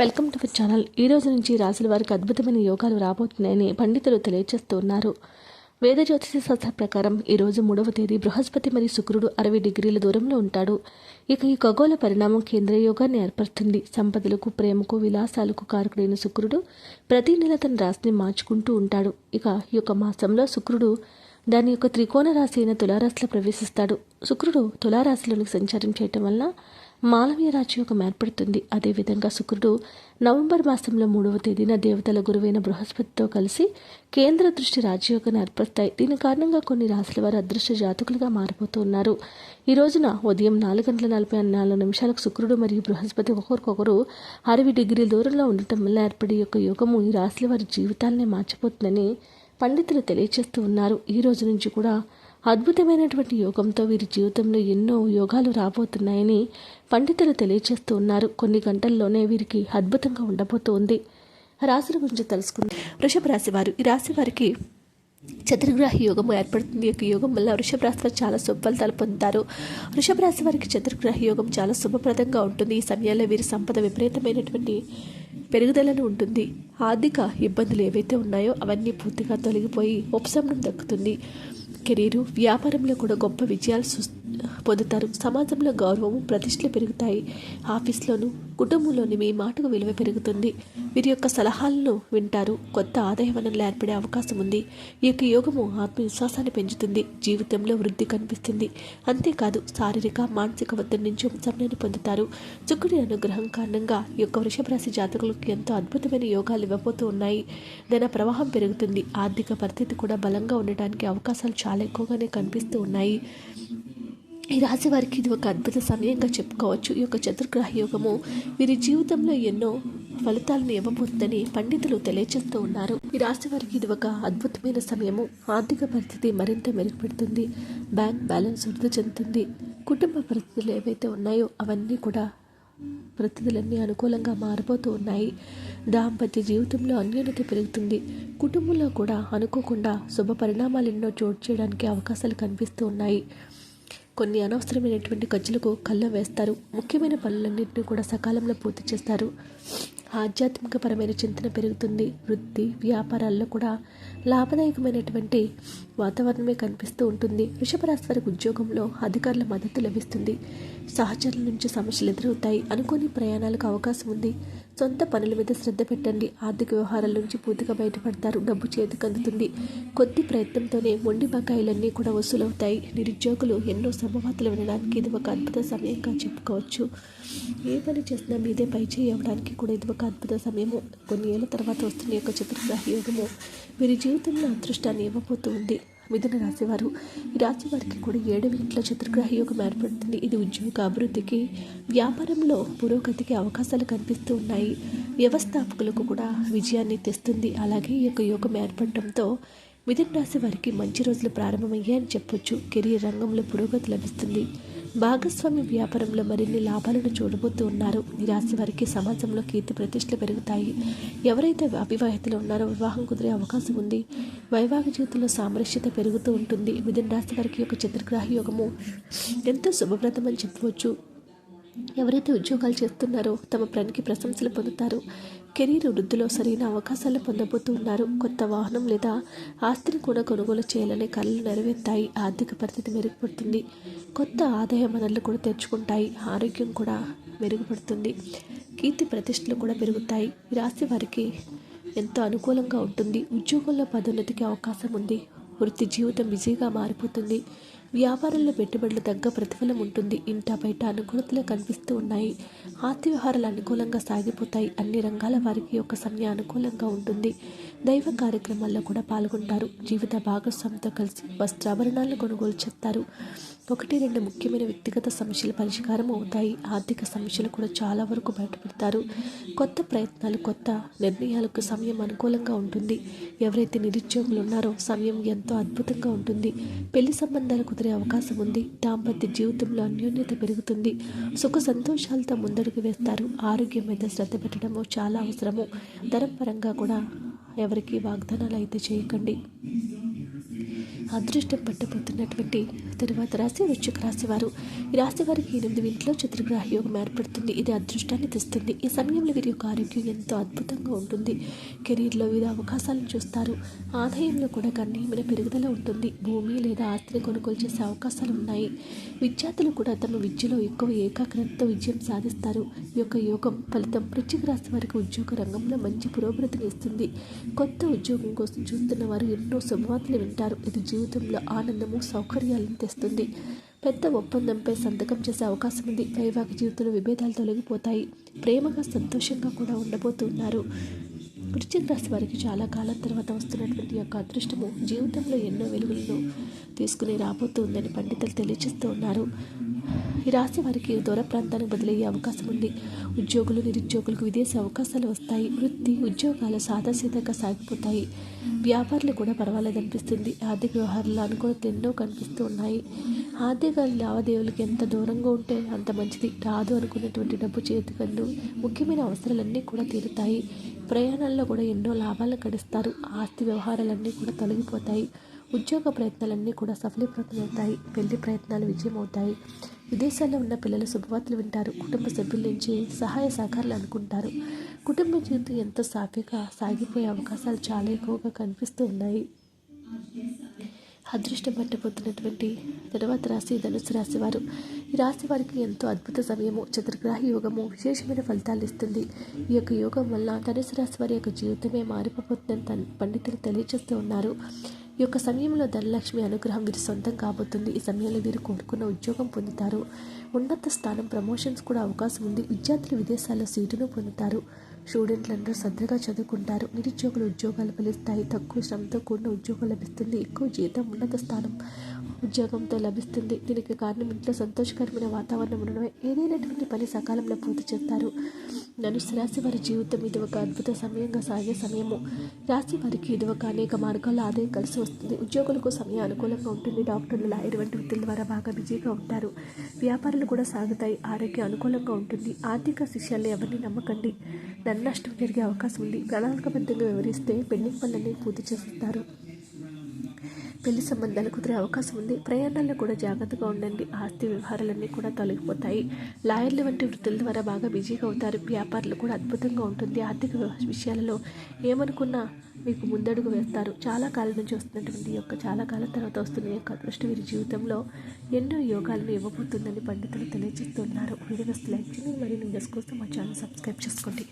Welcome to our channel. ఈ రోజు నుంచి రాసుల వారికి అద్భుతమైన యోగాలు రాబోతున్నాయని పండితులు తెలియజేస్తూ ఉన్నారు వేద జ్యోతిష శాస్త్ర ప్రకారం ఈరోజు మూడవ తేదీ బృహస్పతి మరియు శుక్రుడు అరవై డిగ్రీల దూరంలో ఉంటాడు. ఇక ఈ ఖగోళ పరిణామం కేంద్ర యోగాన్ని ఏర్పరుస్తుంది. సంపదలకు ప్రేమకు విలాసాలకు కారకుడైన శుక్రుడు ప్రతి నెల తన రాశిని మార్చుకుంటూ ఉంటాడు. ఇక ఈ యొక్క మాసంలో శుక్రుడు దాని యొక్క త్రికోణ రాశి అయిన తులారాశిలో ప్రవేశిస్తాడు. శుక్రుడు తులారాశిలోనికి సంచారం చేయటం వల్ల మాలవీయ రాజయోగం ఏర్పడుతుంది అదేవిధంగా శుక్రుడు నవంబర్ మాసంలో మూడవ తేదీన దేవతల గురువైన బృహస్పతితో కలిసి కేంద్ర దృష్టి రాజయోగాన్ని ఏర్పడతాయి దీని కారణంగా కొన్ని రాశుల వారు అదృష్ట జాతకులుగా మారిపోతూ ఉన్నారు. ఈ రోజున ఉదయం నాలుగు గంటల నలభై నాలుగు నిమిషాలకు శుక్రుడు మరియు బృహస్పతి ఒకరికొకరు అరవై డిగ్రీల దూరంలో ఉండటం వల్ల ఏర్పడే యొక్క యోగము ఈ రాశుల వారి జీవితాలనే మార్చిపోతుందని పండితులు తెలియచేస్తూ ఉన్నారు. ఈ రోజు నుంచి కూడా అద్భుతమైనటువంటి యోగంతో వీరి జీవితంలో ఎన్నో యోగాలు రాబోతున్నాయని పండితులు తెలియజేస్తూ ఉన్నారు. కొన్ని గంటల్లోనే వీరికి అద్భుతంగా ఉండబోతోంది. రాశుల గురించి తెలుసుకుందాం. వృషభ రాశి వారు ఈ రాశి వారికి చతుర్గ్రహ యోగం ఏర్పడుతుంది. ఈ యొక్క యోగం వల్ల వృషభ రాశి వారు చాలా శుభ పొందుతారు. వృషభ రాశి వారికి చతుర్గ్రహ యోగం చాలా శుభప్రదంగా ఉంటుంది. ఈ సమయాల్లో వీరి సంపద విపరీతమైనటువంటి పెరుగుదలను ఉంటుంది. ఆర్థిక ఇబ్బందులు ఏవైతే ఉన్నాయో అవన్నీ పూర్తిగా తొలగిపోయి ఉపశమనం దక్కుతుంది. కెరీరు వ్యాపారంలో కూడా గొప్ప విజయాలు సు పొందుతారు. సమాజంలో గౌరవము ప్రతిష్టలు పెరుగుతాయి. ఆఫీస్లోనూ కుటుంబంలోని మీ మాటకు విలువ పెరుగుతుంది. వీరి యొక్క సలహాలను వింటారు. కొత్త ఆదాయ వనరులు ఏర్పడే అవకాశం ఉంది. ఈ యొక్క యోగము ఆత్మవిశ్వాసాన్ని పెంచుతుంది. జీవితంలో వృద్ధి కనిపిస్తుంది. అంతేకాదు శారీరక మానసిక ఒత్తిడి నుంచి ఉపశమనాన్ని పొందుతారు. శుక్రుడి అనుగ్రహం కారణంగా ఈ యొక్క వృషభ రాశి జాతకులకు ఎంతో అద్భుతమైన యోగాలు ఇవ్వబోతూ ఉన్నాయి. ధన ప్రవాహం పెరుగుతుంది. ఆర్థిక పరిస్థితి కూడా బలంగా ఉండటానికి అవకాశాలు చాలా ఎక్కువగానే కనిపిస్తూ ఉన్నాయి. ఈ రాశి వారికి ఇది ఒక అద్భుత సమయంగా చెప్పుకోవచ్చు. ఈ యొక్క చతుర్గ్రహ యోగము వీరి జీవితంలో ఎన్నో ఫలితాలను ఇవ్వబోతుందని పండితులు తెలియజేస్తూ ఉన్నారు. ఈ రాశి వారికి ఇది ఒక అద్భుతమైన సమయము. ఆర్థిక పరిస్థితి మరింత మెరుగుపడుతుంది. బ్యాంక్ బ్యాలెన్స్ వృద్ధి చెందుతుంది. కుటుంబ పరిస్థితులు ఏవైతే ఉన్నాయో అవన్నీ కూడా పరిస్థితులన్నీ అనుకూలంగా మారిపోతూ ఉన్నాయి. దాంపత్య జీవితంలో అన్యోన్యత పెరుగుతుంది. కుటుంబంలో కూడా అనుకోకుండా శుభ పరిణామాలు ఎన్నో చోటు చేయడానికి అవకాశాలు కనిపిస్తూ ఉన్నాయి. కొన్ని అనవసరమైనటువంటి ఖర్చులకు కళ్ళ వేస్తారు. ముఖ్యమైన పనులన్నింటినీ కూడా సకాలంలో పూర్తి చేస్తారు. ఆధ్యాత్మికపరమైన చింతన పెరుగుతుంది. వృత్తి వ్యాపారాల్లో కూడా లాభదాయకమైనటువంటి వాతావరణమే కనిపిస్తూ ఉంటుంది. వృషభ వారికి ఉద్యోగంలో అధికారుల మద్దతు లభిస్తుంది. సహచరుల నుంచి సమస్యలు ఎదురవుతాయి. అనుకోని ప్రయాణాలకు అవకాశం ఉంది. సొంత పనుల మీద శ్రద్ధ పెట్టండి. ఆర్థిక వ్యవహారాల నుంచి పూర్తిగా బయటపడతారు. డబ్బు చేతికి అందుతుంది. కొద్ది ప్రయత్నంతోనే మొండి బకాయిలన్నీ కూడా వసూలవుతాయి. నిరుద్యోగులు ఎన్నో శుభవార్తలు వినడానికి ఇది ఒక అద్భుత సమయంగా చెప్పుకోవచ్చు. ఏ పని చేసినా మీదే పై చేయి అవ్వడానికి కూడా ఇది ఒక అద్భుత సమయము. కొన్ని ఏళ్ళ తర్వాత వస్తున్న యొక్క చతుర్గ్రహ యోగము వీరి జీవితంలో అదృష్టాన్ని ఇవ్వబోతూ ఉంది. మిథున రాశివారు ఈ రాశి వారికి కూడా ఏడవ ఇంట్లో చతుర్గ్రహ యోగం ఏర్పడుతుంది. ఇది ఉద్యోగ అభివృద్ధికి వ్యాపారంలో పురోగతికి అవకాశాలు కనిపిస్తూ ఉన్నాయి. వ్యవస్థాపకులకు కూడా విజయాన్ని తెస్తుంది. అలాగే ఈ యొక్క యోగం ఏర్పడటంతో మిథున రాశి వారికి మంచి రోజులు ప్రారంభమయ్యాయని చెప్పొచ్చు. కెరీర్ రంగంలో పురోగతి లభిస్తుంది. భాగస్వామి వ్యాపారంలో మరిన్ని లాభాలను చూడబోతూ ఉన్నారు. ఈ రాశి వారికి సమాజంలో కీర్తి ప్రతిష్టలు పెరుగుతాయి. ఎవరైతే అవివాహితలు ఉన్నారో వివాహం కుదిరే అవకాశం ఉంది. వైవాహిక జీవితంలో సామరస్యత పెరుగుతూ ఉంటుంది. మిథున రాశి వారికి యొక్క చతుర్గ్రాహి యోగము ఎంతో శుభప్రదం అని చెప్పవచ్చు. ఎవరైతే ఉద్యోగాలు చేస్తున్నారో తమ పనికి ప్రశంసలు పొందుతారు. కెరీర్ వృద్ధిలో సరైన అవకాశాలు పొందబోతూ ఉన్నారు. కొత్త వాహనం లేదా ఆస్తిని కూడా కొనుగోలు చేయాలనే కళలు నెరవేరుతాయి. ఆర్థిక పరిస్థితి మెరుగుపడుతుంది. కొత్త ఆదాయ వనరులు కూడా తెచ్చుకుంటాయి ఆరోగ్యం కూడా మెరుగుపడుతుంది. కీర్తి ప్రతిష్టలు కూడా పెరుగుతాయి. ఈ రాశి వారికి ఎంతో అనుకూలంగా ఉంటుంది. ఉద్యోగంలో పదోన్నతికి అవకాశం ఉంది. వృత్తి జీవితం బిజీగా మారిపోతుంది. వ్యాపారంలో పెట్టుబడులు తగ్గ ప్రతిఫలం ఉంటుంది. ఇంట బయట అనుకూలతలు కనిపిస్తూ ఉన్నాయి. ఆస్తి వ్యవహారాలు అనుకూలంగా సాగిపోతాయి. అన్ని రంగాల వారికి ఒక సమయం అనుకూలంగా ఉంటుంది. దైవ కార్యక్రమాల్లో కూడా పాల్గొంటారు. జీవిత భాగస్వామితో కలిసి వస్త్రాభరణాలను కొనుగోలు చేస్తారు. ఒకటి రెండు ముఖ్యమైన వ్యక్తిగత సమస్యలు పరిష్కారం అవుతాయి. ఆర్థిక సమస్యలు కూడా చాలా వరకు బయటపడతారు. కొత్త ప్రయత్నాలు కొత్త నిర్ణయాలకు సమయం అనుకూలంగా ఉంటుంది. ఎవరైతే నిరుద్యోగులు ఉన్నారో సమయం ఎంతో అద్భుతంగా ఉంటుంది. పెళ్ళి సంబంధాలు అవకాశం ఉంది. దాంపత్య జీవితంలో అన్యోన్యత పెరుగుతుంది. సుఖ సంతోషాలతో ముందడుగు వేస్తారు. ఆరోగ్యం మీద శ్రద్ధ పెట్టడము చాలా అవసరము. ధర పరంగా కూడా ఎవరికి వాగ్దానాలు అయితే చేయకండి. అదృష్టం పట్టబోతున్నటువంటి తరువాత రాశి వృశ్చిక రాశి వారు. ఈ రాశి వారికి ఎనిమిది ఇంట్లో చతుర్గ్రహ యోగం ఏర్పడుతుంది. ఇది అదృష్టాన్ని తెస్తుంది. ఈ సమయంలో వీరి యొక్క ఆరోగ్యం ఎంతో అద్భుతంగా ఉంటుంది. కెరీర్లో వివిధ అవకాశాలను చూస్తారు. ఆదాయంలో కూడా గణనీయమైన పెరుగుదల ఉంటుంది. భూమి లేదా ఆస్తిని కొనుగోలు చేసే అవకాశాలు ఉన్నాయి. విద్యార్థులు కూడా తమ విద్యలో ఎక్కువ ఏకాగ్రతతో విజయం సాధిస్తారు. ఈ యొక్క యోగం ఫలితం వృశ్చిక రాశి వారికి ఉద్యోగ రంగంలో మంచి పురోగతిని ఇస్తుంది. కొత్త ఉద్యోగం కోసం చూస్తున్న వారు ఎన్నో శుభవార్తలు వింటారు. ఇది జీవితంలో ఆనందము సౌకర్యాలను తెస్తుంది. పెద్ద ఒప్పందంపై సంతకం చేసే అవకాశం ఉంది వైవాహిక జీవితంలో విభేదాలు తొలగిపోతాయి. ప్రేమగా సంతోషంగా కూడా ఉండబోతున్నారు. వృశ్చిక రాశి వారికి చాలా కాలం తర్వాత వస్తున్నటువంటి యొక్క అదృష్టము జీవితంలో ఎన్నో వెలుగులను తీసుకుని రాబోతుందని పండితులు తెలియజేస్తూ ఉన్నారు. ఈ రాశి వారికి దూర ప్రాంతానికి బదిలయ్యే అవకాశం ఉంది. ఉద్యోగులు నిరుద్యోగులకు విదేశీ అవకాశాలు వస్తాయి. వృత్తి ఉద్యోగాలు సాదాసీదంగా సాగిపోతాయి. వ్యాపారులు కూడా పర్వాలేదనిపిస్తుంది ఆర్థిక వ్యవహారాలు అనుకూలత ఎన్నో కనిపిస్తూ ఉన్నాయి. ఆర్థిక లావాదేవీలకు ఎంత దూరంగా ఉంటే అంత మంచిది. రాదు అనుకున్నటువంటి డబ్బు చేతికందు ముఖ్యమైన అవసరాలన్నీ కూడా తీరుతాయి. ప్రయాణాల్లో కూడా ఎన్నో లాభాలు గడిస్తారు. ఆస్తి వ్యవహారాలన్నీ కూడా తొలగిపోతాయి. ఉద్యోగ ప్రయత్నాలన్నీ కూడా సఫలీకృతమవుతాయి. పెళ్ళి ప్రయత్నాలు విజయమవుతాయి. విదేశాల్లో ఉన్న పిల్లలు శుభవార్తలు వింటారు. కుటుంబ సభ్యుల నుంచి సహాయ సహకారాలు అనుకుంటారు. కుటుంబ జీవితం ఎంతో సాఫీగా సాగిపోయే అవకాశాలు చాలా ఎక్కువగా కనిపిస్తూ ఉన్నాయి. అదృష్టం పట్టబోతున్నటువంటి తర్వాత రాశి ధనుసు రాశి వారు. ఈ రాశి వారికి ఎంతో అద్భుత సమయము చతుర్గ్రహ యోగము విశేషమైన ఫలితాలు ఇస్తుంది. ఈ యొక్క యోగం వల్ల ధనుసు రాశి వారి యొక్క జీవితమే మారిపోతుందని తన పండితులు తెలియజేస్తూ ఉన్నారు. ఈ యొక్క సమయంలో ధనలక్ష్మి అనుగ్రహం వీరి సొంతం కాబోతుంది. ఈ సమయంలో వీరు కోరుకున్న ఉద్యోగం పొందుతారు. ఉన్నత స్థానం ప్రమోషన్స్ కూడా అవకాశం ఉంది. విద్యార్థులు విదేశాల్లో సీటును పొందుతారు. స్టూడెంట్లందరూ శ్రద్ధగా చదువుకుంటారు. నిరుద్యోగులు ఉద్యోగాలు ఫలిస్తాయి తక్కువ శ్రమతో కూడిన ఉద్యోగం లభిస్తుంది. ఎక్కువ జీతం ఉన్నత స్థానం ఉద్యోగంతో లభిస్తుంది. దీనికి కారణం ఇంట్లో సంతోషకరమైన వాతావరణం ఉండడమే. ఏదైనటువంటి పని సకాలంలో పూర్తి చేస్తారు. ధనుసు రాశి వారి జీవితం ఇది ఒక అద్భుత సమయంగా సాగే సమయము. రాశి వారికి ఇది ఒక అనేక మార్గాల్లో ఆదాయం కలిసి వస్తుంది. ఉద్యోగులకు సమయం అనుకూలంగా ఉంటుంది. డాక్టర్లు లాయర్ వంటి వృత్తుల ద్వారా బాగా బిజీగా ఉంటారు. వ్యాపారాలు కూడా సాగుతాయి. ఆరోగ్యం అనుకూలంగా ఉంటుంది. ఆర్థిక శిష్యాలు ఎవరిని నమ్మకండి. ధన నష్టం జరిగే అవకాశం ఉంది. ప్రణాళికబద్ధంగా వివరిస్తే పెండింగ్ పనులన్నీ పూర్తి చేస్తారు. పెళ్ళి సంబంధాలు కుదిరే అవకాశం ఉంది. ప్రయాణాల్లో కూడా జాగ్రత్తగా ఉండండి. ఆస్తి వ్యవహారాలన్నీ కూడా తొలగిపోతాయి. లాయర్లు వంటి వృత్తుల ద్వారా బాగా బిజీగా అవుతారు. వ్యాపారులు కూడా అద్భుతంగా ఉంటుంది. ఆర్థిక విషయాలలో ఏమనుకున్నా మీకు ముందడుగు వేస్తారు. చాలా కాలం నుంచి వస్తున్నటువంటి యొక్క చాలా కాలం తర్వాత వస్తున్న యొక్క అదృష్టం వీరి జీవితంలో ఎన్నో యోగాలను ఇవ్వబోతుందని పండితులు తెలియజేస్తున్నారు. వీడియోస్ లైక్ చేయండి. మరియు వీడియోస్ కోసం మా ఛానల్ సబ్స్క్రైబ్ చేసుకోండి.